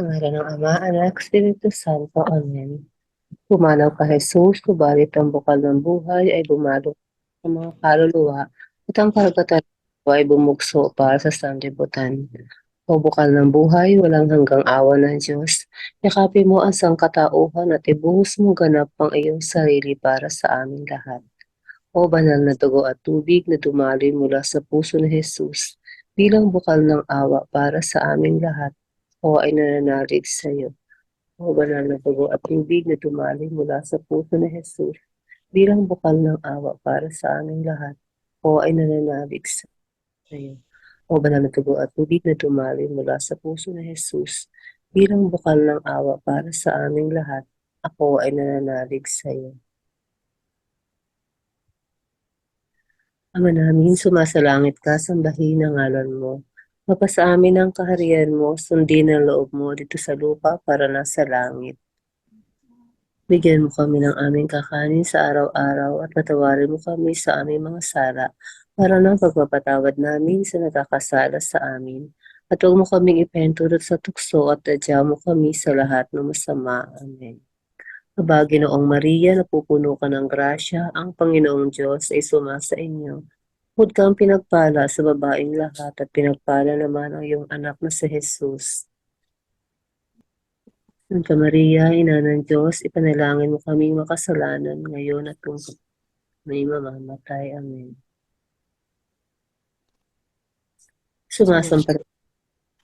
Sa ngalan ng Ama, Anak, Espiritu Santo. Amen. Pumanaw ka, Jesus, subalit ang bukal ng buhay ay bumalo sa mga kaluluwa at ang karagatan ay bumugso para sa sanlibutan. O bukal ng buhay, walang hanggang awa ng Diyos. Yakapin mo ang sangkatauhan at ibuhos mo ganap ang iyong sarili para sa aming lahat. O banal na dugo at tubig na dumaloy mula sa puso ni Jesus bilang bukal ng awa para sa aming lahat o ay nananalig sa iyo. O banal na dugo at tubig na dumaloy mula sa puso ni Jesus bilang bukal ng awa para sa aming lahat o ay nananalig sa iyo. O banal na dugo at tubig na dumaloy mula sa puso ni Jesus bilang bukal ng awa para sa aming lahat ako ay nananalig sa iyo. Ama namin, sumasalangit ka, sambahin ang ngalan mo. Mapasa amin ang kaharian mo, sundin ang loob mo dito sa lupa para nasa langit. Bigyan mo kami ng aming kakanin sa araw-araw at patawarin mo kami sa aming mga sala para ng pagpapatawad namin sa nagkakasala sa amin. At huwag mo kaming ipahintulot sa tukso at tadya mo kami sa lahat ng masama. Amen. Aba, Ginoong Maria, napupuno ka ng grasya, ang Panginoong Diyos ay sumasa inyo. Huwag kang pinagpala sa babaeng lahat at pinagpala naman ang iyong anak na si Jesus. Santa Maria, Ina ng Diyos, ipanalangin mo kaming makasalanan ngayon at kung may mamamatay. Amen. Sumasampalataya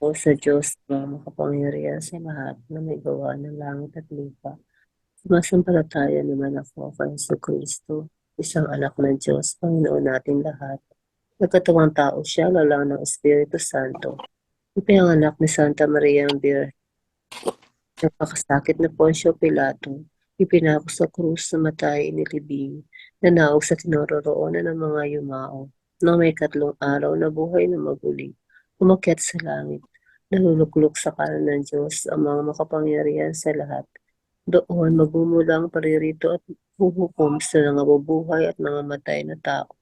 ako sa Diyos na makapangyarihan sa lahat na may gawa ng langit at lupa. Sumasampalataya naman ako kay Yesu Kristo, isang anak ng Diyos, Panginoon natin lahat. Nagkatawang tao siya, lalang ng Espiritu Santo. Ipinanganak ni Santa Maria ang Bir. Nagpakasakit na Poncio Pilato. Ipinako sa krus na matay inilibing. Nanaog sa tinororoonan ng mga yumao. Nang may katlong araw na buhay na maguli. Umakyat sa langit. Naluluklok sa kanan ng Diyos ang mga makapangyarihan sa lahat. Doon magmumulang paririto at huhukom sa nangabubuhay at nangamatay na tao.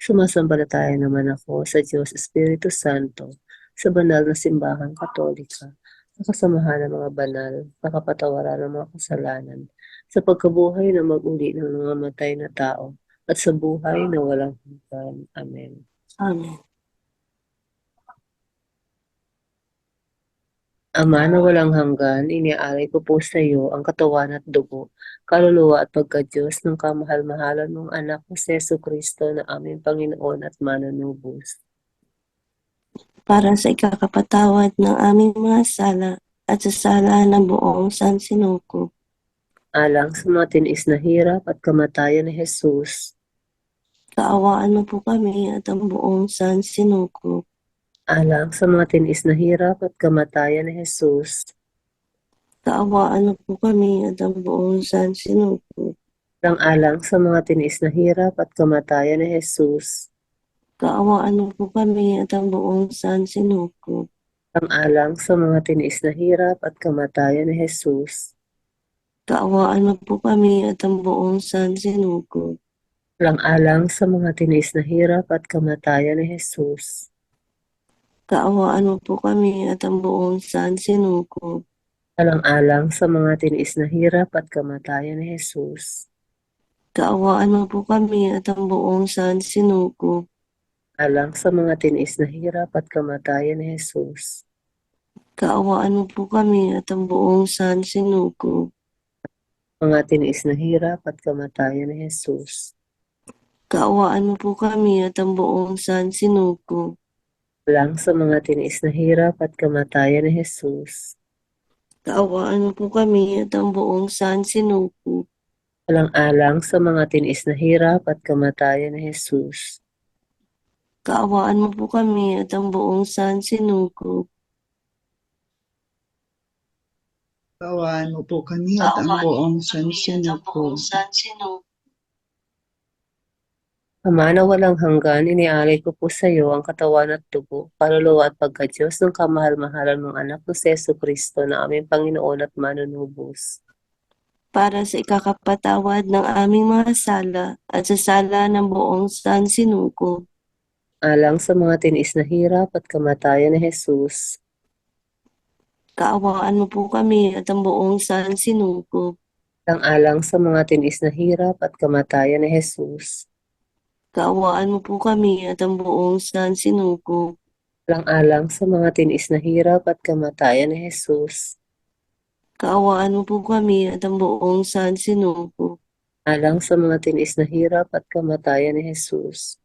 Sumasambalataya naman ako sa Diyos Espiritu Santo, sa banal na simbahan katolika, sa kasamahan ng mga banal, sa kapatawaran ng mga kasalanan, sa pagkabuhay na mag-uli ng mga matay na tao, at sa buhay na walang hanggan. Amen. Amen. Ama na walang hanggan, iniaalay ko po sa iyo ang katawan at dugo, kaluluwa at pagkadyos ng kamahal-mahalan mong anak na si Yesu Kristo na aming Panginoon at manunubos. Para sa ikakapatawad ng aming mga sala at sa sala ng buong San Sinuko, Alang sa mga tinis na hirap at kamatayan ni Jesus, kaawaan mo po kami at ang buong San Sinuko. Alang sa mga tinis na hirap at kamatayan ni Jesus, Kaawaan mo po kami at ang buong San Sinuko. alang sa mga tinis na hirap at kamatayan ni Jesus, Kaawaan mo po kami at ang buong San Sinuko. alang sa mga tinis na hirap at kamatayan ni Jesus, Kaawaan mo po kami at ang buong San Sinuko. alang sa mga tinis na hirap at kamatayan ni Jesus, Kaawaan mo po kami at ang buong San Sinuko. alang sa mga tinis na hirap at kamatayan ni Jesus, Kaawaan mo po kami at ang buong San Sinuko. alang sa mga tinis na hirap at kamatayan ni Jesus, Kaawaan mo po kami at ang buong San Sinuko. mga tinis na hirap at kamatayan ni Jesus, Kaawaan mo po kami at ang buong San Sinuko. Alang sa mga tinis na hirap at kamatayan ni Jesus, Kaawaan mo po kami at ang buong San Sinuko. alang-alang sa mga tinis na hirap at kamatayan ni Jesus, Kaawaan mo po kami at ang buong San Sinuko. Kaawaan mo po kami at ang buong sansinuko. Sinuko. Ama na walang hanggan, inialay ko po sa iyo ang katawan at dugo, kaluluwa at pagkadyos ng kamahal-mahalan mong anak na si Yesu Kristo na aming Panginoon at manunubos. Para sa ikakapatawad ng aming mga sala at sa sala ng buong San Sinuko. Alang sa mga tinis na hirap at kamatayan ni Jesus, Kaawaan mo po kami at ang buong sansinukob. Alang-alang sa mga tinis na hirap at kamatayan ni Jesus. Kaawaan mo po kami at ang buong sansinukob. Alang-alang sa mga tinis na hirap at kamatayan ni Jesus. Kaawaan mo po kami at ang buong sansinukob. Alang sa mga tinis na hirap at kamatayan ni Jesus.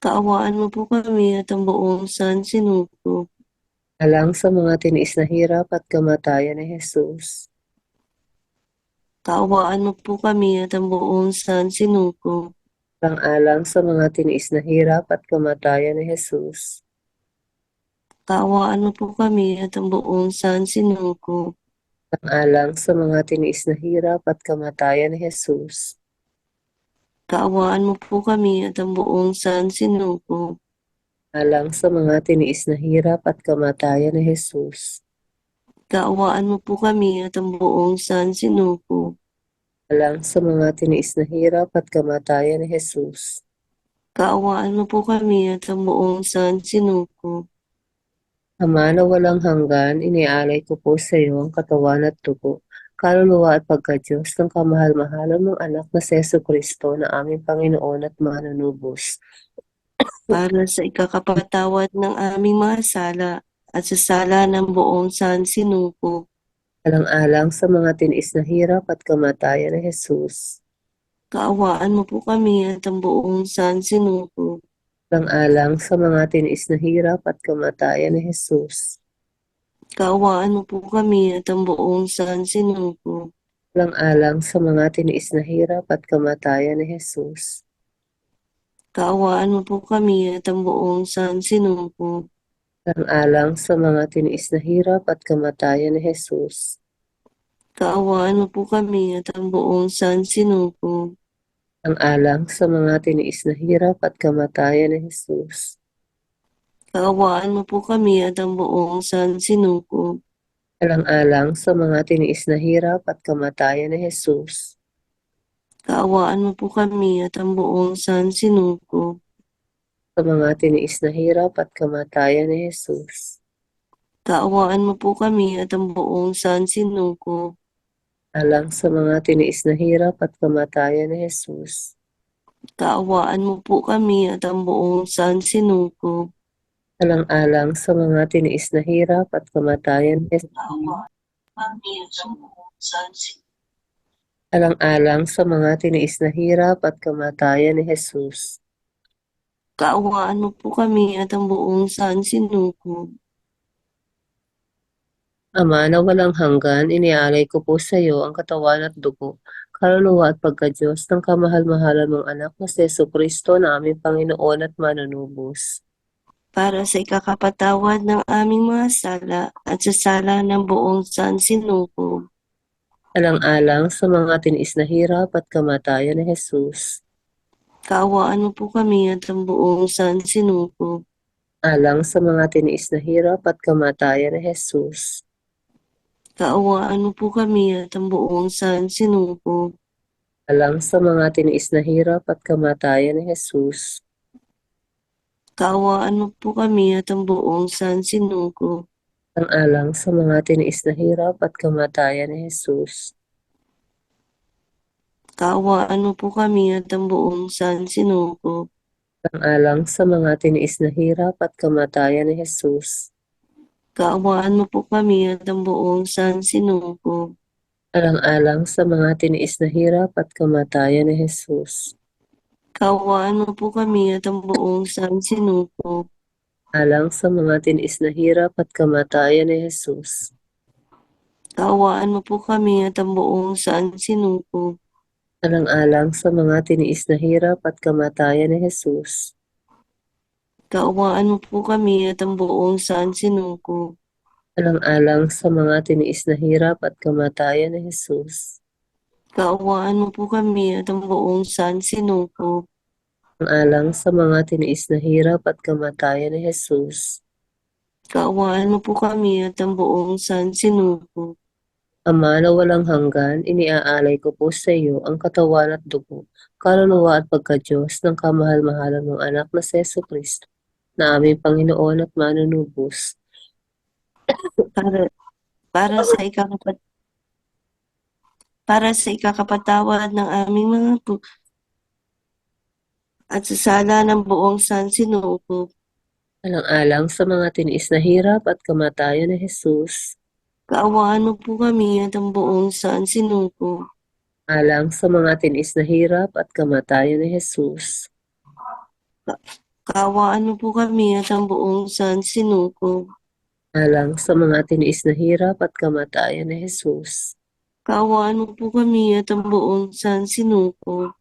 Kaawaan mo po kami at ang buong sansinukob. Alang sa mga tinis na hirap at kamatayan ni Jesus. Kaawaan mo po kami at ang buong sansinukob. Alang-alang sa mga tinis na hirap at kamatayan ni Jesus. Kaawaan mo po kami at ang buong sansinukob. Alang sa mga tinis na hirap at kamatayan ni Jesus. Kaawaan mo po kami at ang buong sansinukob. Alang sa mga tiniis na hirap at kamatayan ni Jesus. Kaawaan mo po kami at ang buong sansinukob. Alang sa mga tiniis na hirap at kamatayan ni Jesus. Kaawaan mo po kami at ang buong sansinukob. Ama na walang hanggan, inialay ko po sa iyo ang katawan at dugo, kaluluwa at pagka-Diyos ng kamahal-mahalan mong anak na si Yesu Kristo na aming Panginoon at manunubos. Para sa ikakapatawad ng aming mga sala at sa sala ng buong sansinukob. Alang-alang sa mga tiniis na hirap at kamatayan ni Jesus. Kaawaan mo po kami at ang buong sansinukob. Alang-alang sa mga tiniis na hirap at kamatayan ni Jesus. Kaawaan mo po kami at ang buong sansinukob. Alang-alang sa mga tiniis na hirap at kamatayan ni Jesus. Kaawaan mo po kami at ang buong sansinukob. Alang-alang sa mga tiniis na hirap at kamatayan ni Jesus. Kaawaan mo po kami at ang buong sansinukob. Alang-alang sa mga tiniis na hirap at kamatayan ni Jesus. Kaawaan mo po kami at ang buong sansinukob. Alang-alang sa mga tiniis na hirap at kamatayan ni Jesus. Kaawaan mo po kami at ang buong sansinukob. Sa mga tiniis na hirap at kamatayan ni Jesus. Kaawaan mo po kami at ang buong sansinukob. Alang sa mga tiniis na hirap at kamatayan ni Jesus. Kaawaan mo po kami at ang buong sansinukob. Alang-alang sa mga tiniis na hirap at kamatayan ni Jesus. kami at ang buong sansinukob. Alang-alang sa mga tiniis na hirap at kamatayan ni Jesus. Kaawaan mo po kami at ang buong sansinukob. Ama na walang hanggan, inialay ko po sa iyo ang katawan at dugo, kaluluwa at pagka-Diyos ng kamahal-mahalan mong anak na si Yesu Kristo na aming Panginoon at manunubos. Para sa ikakapatawad ng aming mga sala at sa sala ng buong sansinukob. Alang-alang sa mga tinis na hirap at kamatayan ni Jesus. Kaawaan mo po kami at ang buong sansinukob. Alang sa mga tinis na hirap at kamatayan ni Jesus. Kaawaan mo po kami at ang buong sansinukob. Alang sa mga tinis na hirap at kamatayan ni Jesus. Kaawaan mo po kami at ang buong sansinukob. Alang sa mga tinis na hirap at kamatayan ni Jesus. Kaawaan mo po kami at ang buong sansinukob. Alang sa mga tinis na hirap at kamatayan ni Jesus. Kaawaan mo po kami at ang buong sansinukob. Alang-alang sa mga tiniis na hirap at kamatayan ni Jesus. Kaawaan mo po kami at ang buong sansinukob. Alang sa mga tiniis na hirap at kamatayan ni Jesus. Kaawaan mo po kami at ang buong sansinukob. Alang-alang sa mga tiniis na hirap at kamatayan ni Jesus. Kaawaan mo po kami at ang buong sansinukob. Alang-alang sa mga tiniis na hirap at kamatayan ni Jesus. Kaawaan mo po kami at ang buong sansinukob. Alang sa mga tiniis na hirap at kamatayan ni Jesus. Kaawaan mo po kami at ang buong sansinukob. Ama na walang hanggan, iniaalay ko po sa iyo ang katawan at dugo, kaluluwa at pagka-Diyos ng kamahal-mahalan mong anak na si Yesu Kristo, na aming Panginoon at manunubos. Para para sa ikakapat para sa ikakapatawad ng aming mga pu at sa sala ng buong sansinukob. Alang-alang sa mga tiniis na hirap at kamatayan ni Jesus, Kaawaan mo po kami at ang buong sansinukob. alang sa mga tiniis na hirap at kamatayan ni Jesus, Kaawaan mo po kami at ang buong sansinukob. alang sa mga tiniis na hirap at kamatayan ni Jesus, Kaawaan mo po kami at ang buong sansinukob.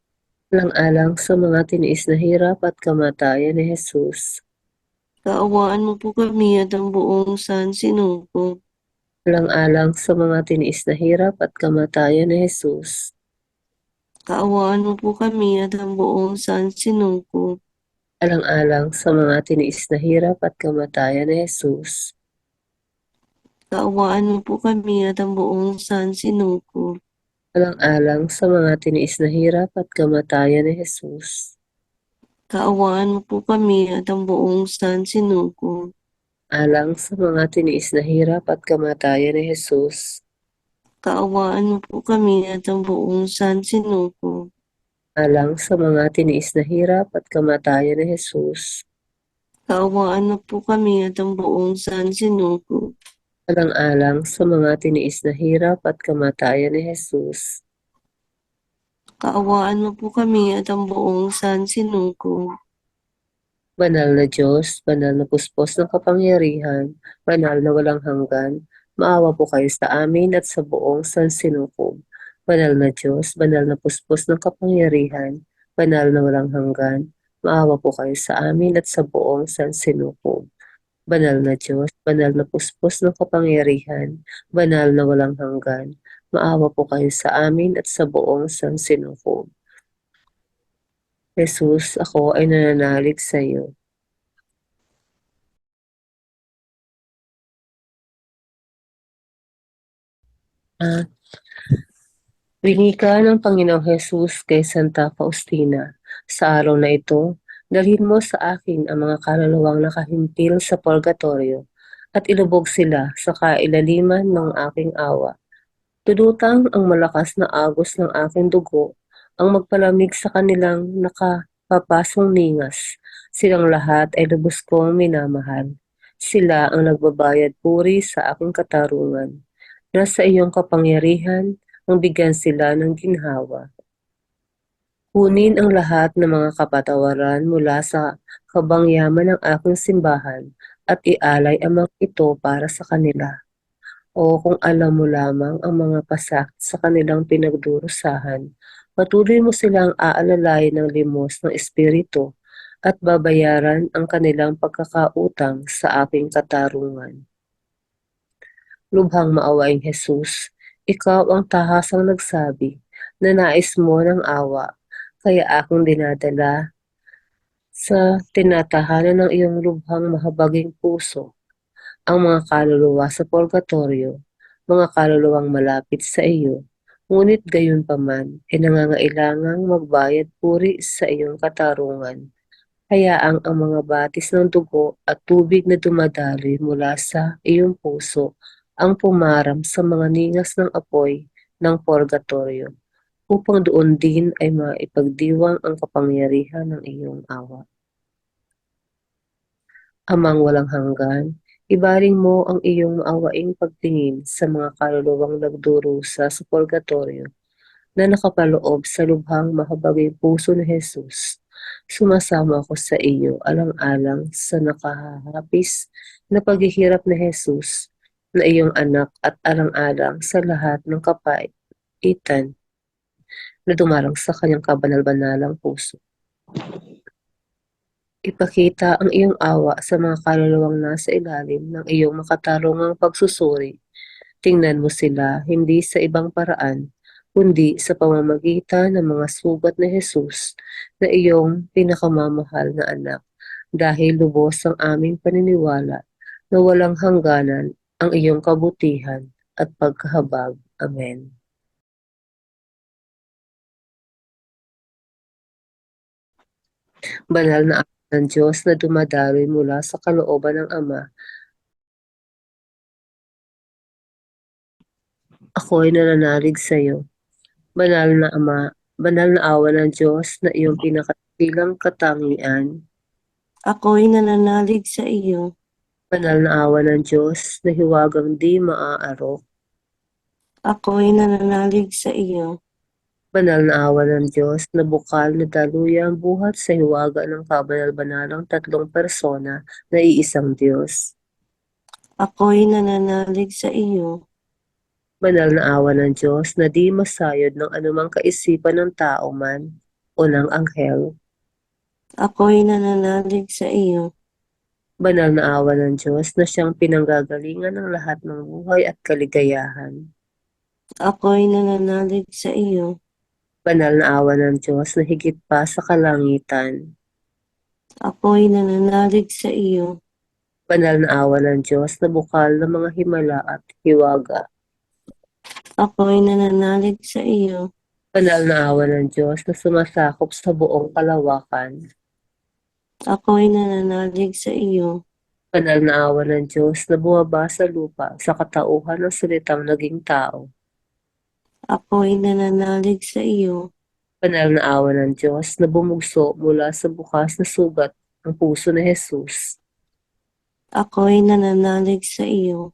alang-alang sa mga tiniis na hirap at kamatayan ni Jesus, Kaawaan mo po kami at ang buong sansinukob. Alang-alang sa mga tiniis na hirap at kamatayan ni Jesus, Kaawaan mo po kami at ang buong sansinukob. alang-alang sa mga tiniis na hirap at kamatayan ni Jesus, Kaawaan mo po kami at ang buong sansinukob. alang-alang sa mga tiniis na hirap at kamatayan ni Jesus, Kaawaan mo po kami at ang buong sansinukob. Alang sa mga tiniis na hirap at kamatayan ni Jesus, Kaawaan mo po kami at ang buong sansinukob. alang sa mga tiniis na hirap at kamatayan ni Jesus, Kaawaan mo po kami at ang buong sansinukob. alang-alang sa mga tiniis na hirap at kamatayan ni Jesus, Kaawaan mo po kami at ang buong sansinukob. Banal na Diyos, banal na puspos ng kapangyarihan, banal na walang hanggan, maawa po kayo sa amin at sa buong sansinukob. Banal na Diyos, banal na puspos ng kapangyarihan, banal na walang hanggan, maawa po kayo sa amin at sa buong sansinukob. Banal na Diyos, banal na puspos ng kapangyarihan, banal na walang hanggan, maawa po kayo sa amin at sa buong sansinukob. Jesus, ako ay nananalig sa iyo. Ah, Winika ng Panginoong Jesus kay Santa Faustina, sa araw na ito, dalhin mo sa akin ang mga kaluluwang nakahimpil sa purgatorio at ilubog sila sa kailaliman ng aking awa. Tudutang ang malakas na agos ng aking dugo ang magpalamig sa kanilang nakapapasong ningas. Silang lahat ay lubos kong minamahal. Sila ang nagbabayad puri sa aking katarungan. Nasa iyong kapangyarihan, ang bigyan sila ng ginhawa. Kunin ang lahat ng mga kapatawaran mula sa kabangyaman ng aking simbahan at ialay ang mga ito para sa kanila. O kung alam mo lamang ang mga pasakit sa kanilang pinagdurusahan, patuloy mo silang aalalayan ng limos ng Espiritu at babayaran ang kanilang pagkakautang sa aking katarungan. Lubhang maawaing Jesus, ikaw ang tahasang nagsabi na nais mo ng awa, kaya akong dinadala sa tinatahanan ng iyong lubhang mahabaging puso ang mga kaluluwa sa purgatorio, mga kaluluwang malapit sa iyo, ngunit gayon paman ay nangangailangang magbayad puri sa iyong katarungan. Hayaang ang mga batis ng dugo at tubig na dumadaloy mula sa iyong puso ang pumaram sa mga ningas ng apoy ng purgatorio, upang doon din ay maipagdiwang ang kapangyarihan ng iyong awa. Amang walang hanggan, ibaling mo ang iyong maawaing pagtingin sa mga kaluluwang nagdurusa sa purgatorio na nakapaloob sa lubhang mahabagay puso ni Jesus. Sumasama ako sa iyo alang-alang sa nakahahapis na paghihirap ni Jesus na iyong anak at alang-alang sa lahat ng kapaitan na dumarang sa kanyang kabanal-banalang puso. Ipakita ang iyong awa sa mga kaluluwang nasa ilalim ng iyong makatarungang pagsusuri. Tingnan mo sila hindi sa ibang paraan, kundi sa pamamagitan ng mga sugat ni Jesus na iyong pinakamamahal na anak. Dahil lubos ang aming paniniwala na walang hangganan ang iyong kabutihan at pagkahabag. Amen. Banal na ng Diyos na dumadaloy mula sa kalooban ng Ama Ako'y nananalig sa iyo. Banal na Ama, banal na awa ng Diyos na iyong pinakatilang katangian, Ako'y nananalig sa iyo. banal na awa ng Diyos na hiwagang di maaarok, Ako'y nananalig sa iyo. Banal na awa ng Diyos na bukal na daluyang buhat sa hiwaga ng kabanal-banalang tatlong persona na iisang Diyos. Ako'y nananalig sa iyo. Banal na awa ng Diyos na di masayod ng anumang kaisipan ng tao man o ng anghel. Ako'y nananalig sa iyo. Banal na awa ng Diyos na siyang pinanggagalingan ng lahat ng buhay at kaligayahan. Ako'y nananalig sa iyo. Banal na awa ng Diyos na higit pa sa kalangitan. Ako'y nananalig sa iyo. Banal na awa ng Diyos na bukal ng mga himala at hiwaga. Ako'y nananalig sa iyo. Banal na awa ng Diyos na sumasakop sa buong kalawakan. Ako'y nananalig sa iyo. Banal na awa ng Diyos na bumaba sa lupa sa katauhan ng salitang naging tao. Ako'y nananalig sa iyo. Banal na awa ng Diyos na bumugso mula sa bukas na sugat ng puso ni Jesus. Ako'y nananalig sa iyo.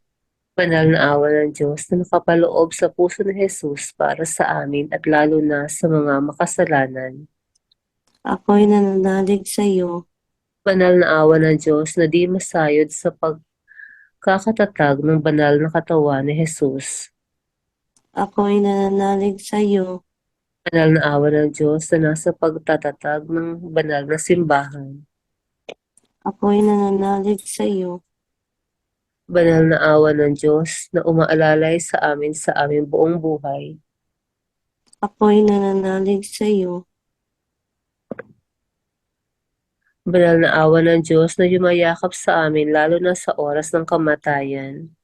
Banal na awa ng Diyos na nakapaloob sa puso ni Jesus para sa amin at lalo na sa mga makasalanan. Ako'y nananalig sa iyo. Banal na awa ng Diyos na di masayod sa pagkakatatag ng banal na katawan ni Jesus. Ako'y nananalig sa iyo. Banal na awa ng Diyos na nasa pagtatatag ng banal na simbahan. Ako'y nananalig sa iyo. Banal na awa ng Diyos na umaalalay sa amin sa aming buong buhay. Ako'y nananalig sa iyo. Banal na awa ng Diyos na yumayakap sa amin lalo na sa oras ng kamatayan.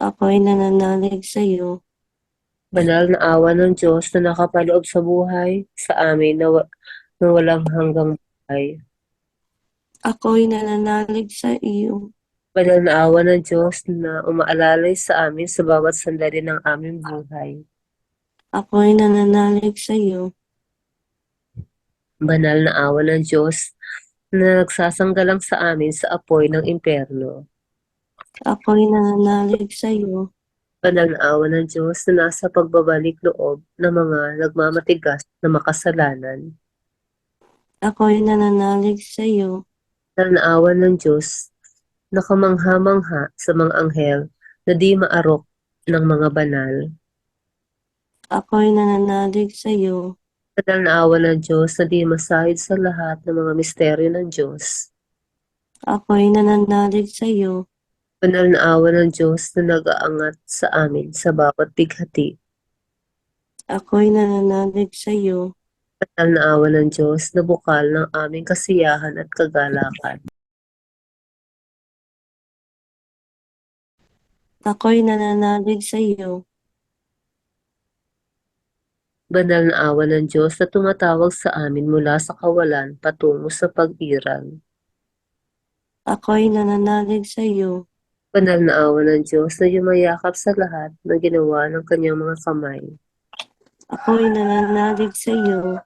Ako'y nananalig sa iyo. Banal na awa ng Diyos na nakapaloob sa buhay sa amin na, wa- na walang hanggang buhay. Ako'y nananalig sa iyo. Banal na awa ng Diyos na umaalalay sa amin sa bawat sandali ng aming buhay. Ako'y nananalig sa iyo. Banal na awa ng Diyos na nagsasanggalang sa amin sa apoy ng impyerno. Ako'y nananalig sa iyo. Banal na awa ng Diyos na nasa pagbabalik loob ng mga nagmamatigas na makasalanan. Ako'y nananalig sa iyo. Banal na awa ng Diyos na kamangha-mangha sa mga anghel na di maarok ng mga banal. Ako'y nananalig sa iyo. Banal na awa ng Diyos na di masahid sa lahat ng mga misteryo ng Diyos. Ako'y nananalig sa iyo. Banal na awa ng Diyos na nag-aangat sa amin sa bawat bighati. Ako'y nananalig sa iyo. Banal na awa ng Diyos na bukal ng aming kasiyahan at kagalakan. Ako'y nananalig sa iyo. Banal na awa ng Diyos na tumatawag sa amin mula sa kawalan patungo sa pag-iral. Ako'y nananalig sa iyo. Banal na awa ng Diyos na yumayakap sa lahat na ginawa ng kanyang mga kamay. Ako'y nananalig sa iyo.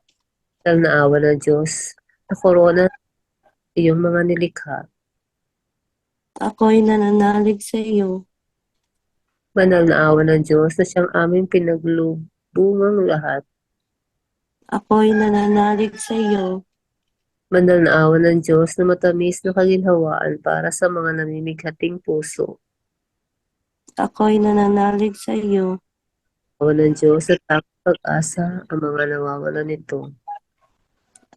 Banal na awa ng Diyos na korona iyong mga nilikha. Ako'y nananalig sa iyo. Banal na awa ng Diyos na siyang aming pinaglubungang lahat. Ako'y nananalig sa iyo. Banal na awa ng Diyos na matamis na kaginhawaan para sa mga namimighating puso. Ako'y nananalig sa iyo. Awa ng Diyos na takot pag-asa ang mga nawawalan nito.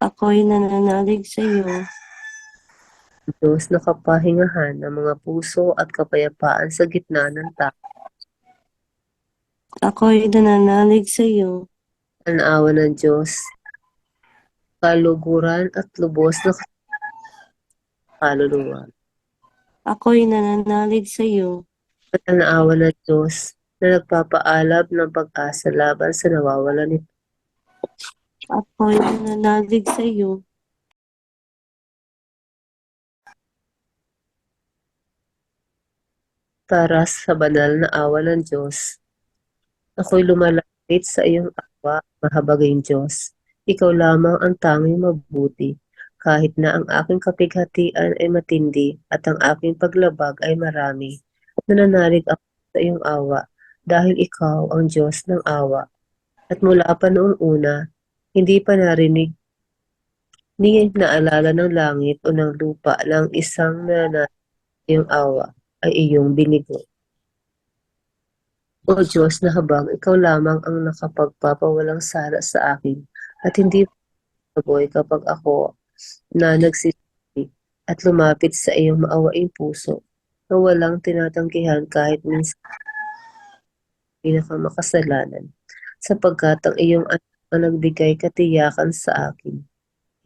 Ako'y nananalig sa iyo. Diyos na kapahingahan ng mga puso at kapayapaan sa gitna ng takot. Ako'y nananalig sa iyo. Ang awa ng Diyos, kaluguran at lubos na kaluluwa. Ako'y nananalig sa iyo. At ang awa ng Diyos na nagpapaalab ng pag-asa laban sa nawawalan nito. Ako'y nananalig sa iyo. Para sa banal na awa ng Diyos, Ako'y lumalapit sa iyong awa, mahabaging Diyos. Ikaw lamang ang tanging mabuti. Kahit na ang aking kapighatian ay matindi at ang aking paglabag ay marami, nananalig ako sa iyong awa dahil ikaw ang Diyos ng awa. At mula pa noong una, hindi pa narinig ni naalala ng langit o ng lupa ng isang sa iyong awa ay iyong binigo. O Diyos na habang ikaw lamang ang nakapagpapawalang sala sa akin at hindi baboy kapag ako na nagsisisi at lumapit sa iyong maawaing puso na walang tinatanggihan kahit minsan pinakamakasalanan sapagkat ang iyong anak ang nagbigay katiyakan sa akin.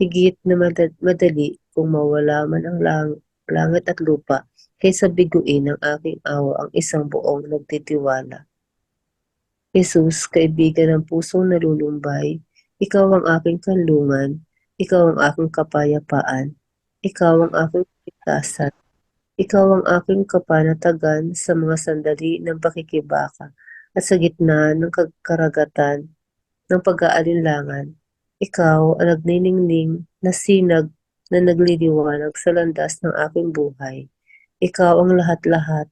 Higit na mada- madali kung mawala man ang lang- langit at lupa kaysa biguin ng aking awa ang isang buong nagtitiwala. Jesus, kaibigan ng pusong nalulumbay, ikaw ang aking kanlungan, ikaw ang aking kapayapaan, ikaw ang aking kaligtasan, ikaw ang aking kapanatagan sa mga sandali ng pakikibaka at sa gitna ng karagatan ng pag-aalinlangan. Ikaw ang nagniningning na sinag na nagliliwanag sa landas ng aking buhay. Ikaw ang lahat-lahat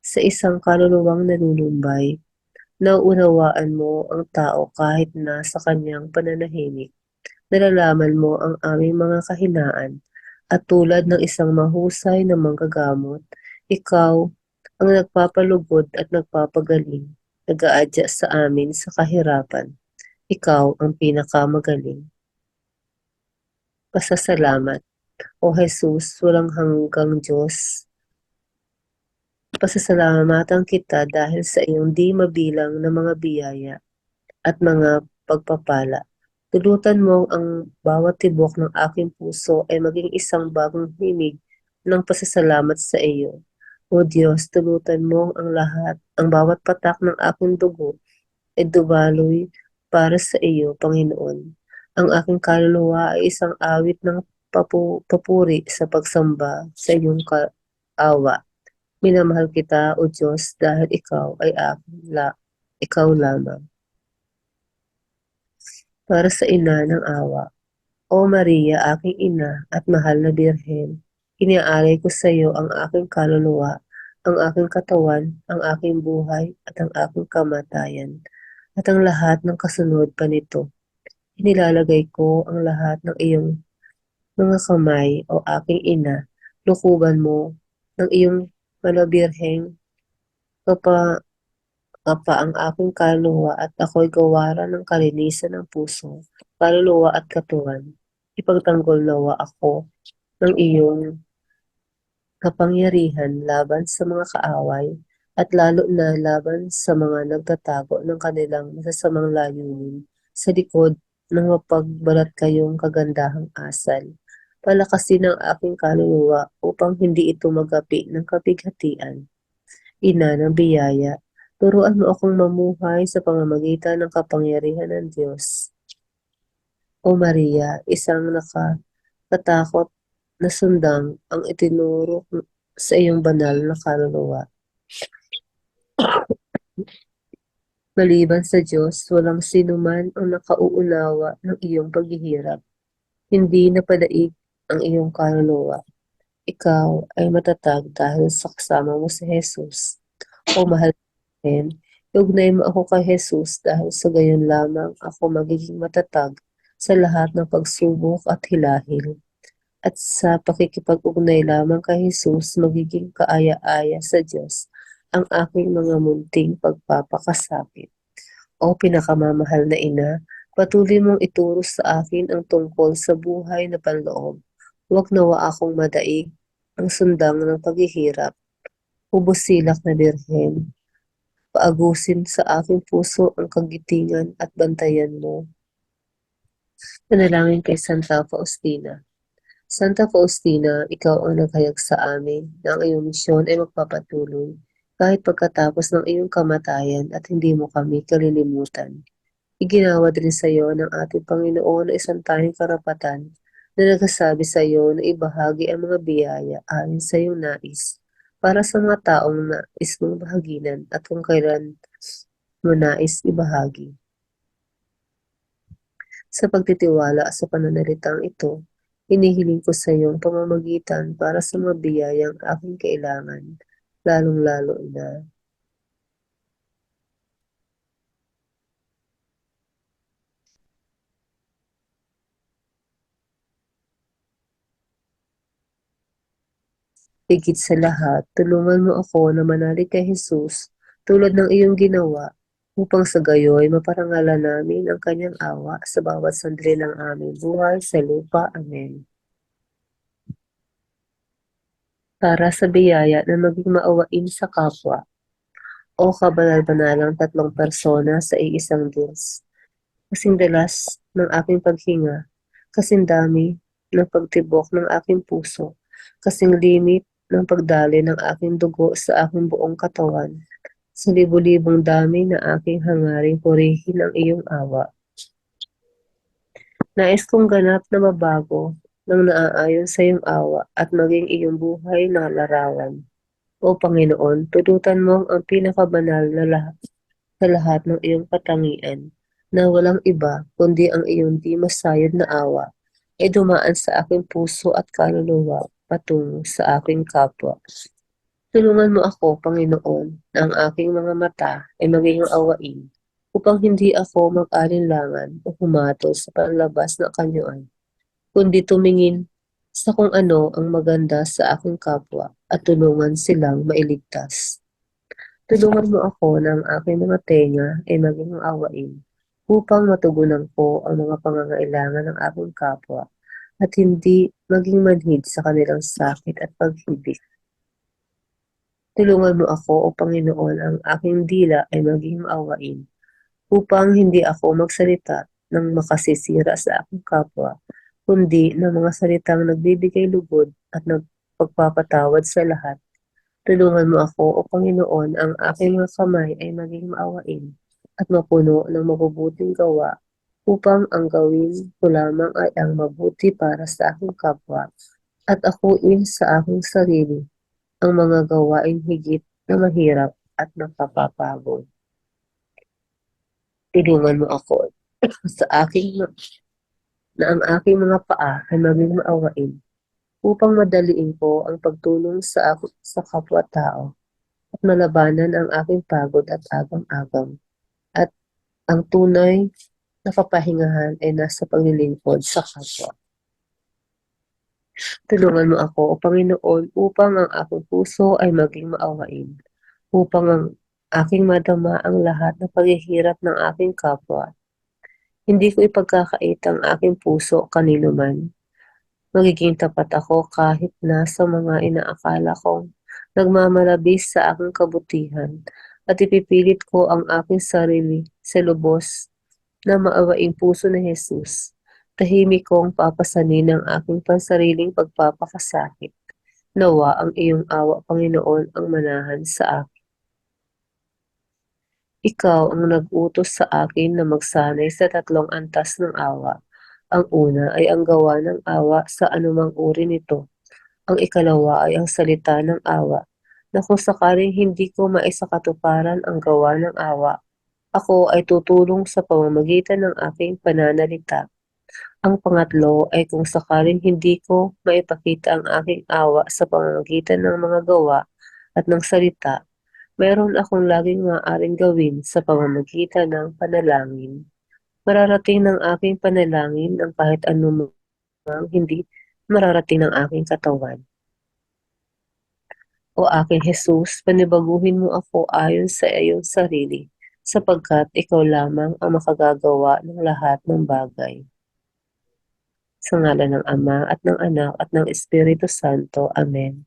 sa isang kaluluwang nalulumbay. Nauunawaan mo ang tao kahit na sa kanyang pananahimik. Nalalaman mo ang aming mga kahinaan at tulad ng isang mahusay na manggagamot, ikaw ang nagpapalugod at nagpapagaling, nag-aadya sa amin sa kahirapan. Ikaw ang pinakamagaling. Pasasalamat. O Jesus, walang hanggang Diyos. Pasasalamatan kita dahil sa iyong di mabilang na mga biyaya at mga pagpapala. Tulutan mo ang bawat tibok ng aking puso ay maging isang bagong himig ng pasasalamat sa iyo. O Diyos, tulutan mo ang lahat, ang bawat patak ng aking dugo ay dubaloy para sa iyo, Panginoon. Ang aking kaluluwa ay isang awit ng papu- papuri sa pagsamba sa iyong ka- awa. Minamahal kita, O Diyos, dahil ikaw ay aking la, ikaw lamang. Para sa ina ng awa, O Maria, aking ina at mahal na birhen, iniaalay ko sa iyo ang aking kaluluwa, ang aking katawan, ang aking buhay, at ang aking kamatayan, at ang lahat ng kasunod pa nito. Inilalagay ko ang lahat ng iyong mga kamay, O aking ina, lukuban mo ng iyong malabirheng kapa, kapa ang aking kaluluwa at ako'y gawaran ng kalinisan ng puso, kaluluwa at katawan. Ipagtanggol nawa ako ng iyong kapangyarihan laban sa mga kaaway at lalo na laban sa mga nagtatago ng kanilang masasamang layunin sa likod ng mapagbalat kayong kagandahang asal. Palakasin ang aking kaluluwa upang hindi ito magapi ng kapighatian. Ina ng biyaya, turuan mo akong mamuhay sa pamamagitan ng kapangyarihan ng Diyos. O Maria, isang nakakatakot na sundang ang itinuro sa iyong banal na kaluluwa. Maliban sa Diyos, walang sinuman ang nakauunawa ng iyong paghihirap. Hindi napadaig ang iyong kaluluwa. Ikaw ay matatag dahil sa kasama mo si Jesus. O mahal natin, iugnay mo ako kay Jesus dahil sa gayon lamang ako magiging matatag sa lahat ng pagsubok at hilahil. At sa pakikipag-ugnay lamang kay Jesus, magiging kaaya-aya sa Diyos ang aking mga munting pagpapakasakit. O pinakamamahal na ina, patuloy mong ituro sa akin ang tungkol sa buhay na panloob. Huwag nawa akong madaig ang sundang ng paghihirap. Ubusilak na birhen. Paagusin sa aking puso ang kagitingan at bantayan mo. Panalangin kay Santa Faustina. Santa Faustina, ikaw ang naghayag sa amin na ang iyong misyon ay magpapatuloy kahit pagkatapos ng iyong kamatayan at hindi mo kami kalilimutan. Iginawad rin sa iyo ng ating Panginoon na isang tanging karapatan na nagsasabi sa iyo na ibahagi ang mga biyaya ayon sa iyong nais para sa mga taong nais mong bahaginan at kung kailan mo nais ibahagi. Sa pagtitiwala sa pananalitang ito, hinihiling ko sa iyong pamamagitan para sa mga biyayang aking kailangan, lalong-lalo na Higit sa lahat, tulungan mo ako na manalig kay Jesus tulad ng iyong ginawa upang sa gayoy maparangalan namin ang kanyang awa sa bawat sandali ng aming buhay sa lupa. Amen. Para sa biyaya na maging maawain sa kapwa o kabanal-banalang tatlong persona sa iisang Diyos. Kasing dalas ng aking paghinga, kasing dami ng pagtibok ng aking puso, kasing limit ng pagdali ng aking dugo sa aking buong katawan, sa libu-libong dami na aking hangaring purihin ang iyong awa. Nais kong ganap na mabago ng naaayon sa iyong awa at maging iyong buhay na larawan. O Panginoon, tututan mo ang pinakabanal na lahat sa lahat ng iyong katangian na walang iba kundi ang iyong di masayad na awa ay dumaan sa aking puso at kaluluwa patungo sa aking kapwa. Tulungan mo ako, Panginoon, na ang aking mga mata ay maging awain upang hindi ako mag-alinlangan o humatol sa panlabas ng kanyuan, kundi tumingin sa kung ano ang maganda sa aking kapwa at tulungan silang mailigtas. Tulungan mo ako na ang aking mga tenga ay maging awain upang matugunan ko ang mga pangangailangan ng aking kapwa at hindi maging manhid sa kanilang sakit at paghibig. Tulungan mo ako, O Panginoon, ang aking dila ay maging maawain upang hindi ako magsalita ng makasisira sa aking kapwa, kundi ng mga salitang nagbibigay lugod at nagpagpapatawad sa lahat. Tulungan mo ako, O Panginoon, ang aking mga kamay ay maging maawain at mapuno ng mabubuting gawa upang ang gawin ko lamang ay ang mabuti para sa aking kapwa at akuin sa aking sarili ang mga gawain higit na mahirap at nakapapagod. Tulungan mo ako sa aking na ang aking mga paa ay maging maawain upang madaliin ko ang pagtulong sa ako sa kapwa-tao at malabanan ang aking pagod at agam-agam. At ang tunay na kapahingahan ay nasa paglilingkod sa kapwa. Tulungan mo ako, O Panginoon, upang ang aking puso ay maging maawain, upang ang aking madama ang lahat ng paghihirap ng aking kapwa. Hindi ko ipagkakait ang aking puso kanino man. Magiging tapat ako kahit na sa mga inaakala kong nagmamalabis sa aking kabutihan at ipipilit ko ang aking sarili sa lubos na maawaing puso ni Jesus tahimik kong papasanin ang aking pansariling pagpapakasakit. Nawa ang iyong awa, Panginoon, ang manahan sa akin. Ikaw ang nag-utos sa akin na magsanay sa tatlong antas ng awa. Ang una ay ang gawa ng awa sa anumang uri nito. Ang ikalawa ay ang salita ng awa, na kung sakaling hindi ko maisakatuparan ang gawa ng awa, ako ay tutulong sa pamamagitan ng aking pananalita ang pangatlo ay kung sakaling hindi ko maipakita ang aking awa sa pamamagitan ng mga gawa at ng salita, meron akong laging maaaring gawin sa pamamagitan ng panalangin. Mararating ng aking panalangin ang kahit anumang hindi mararating ng aking katawan. O aking Jesus, panibaguhin mo ako ayon sa iyong sarili, sapagkat ikaw lamang ang makagagawa ng lahat ng bagay. Sa ngala ng Ama at ng Anak at ng Espiritu Santo. Amen.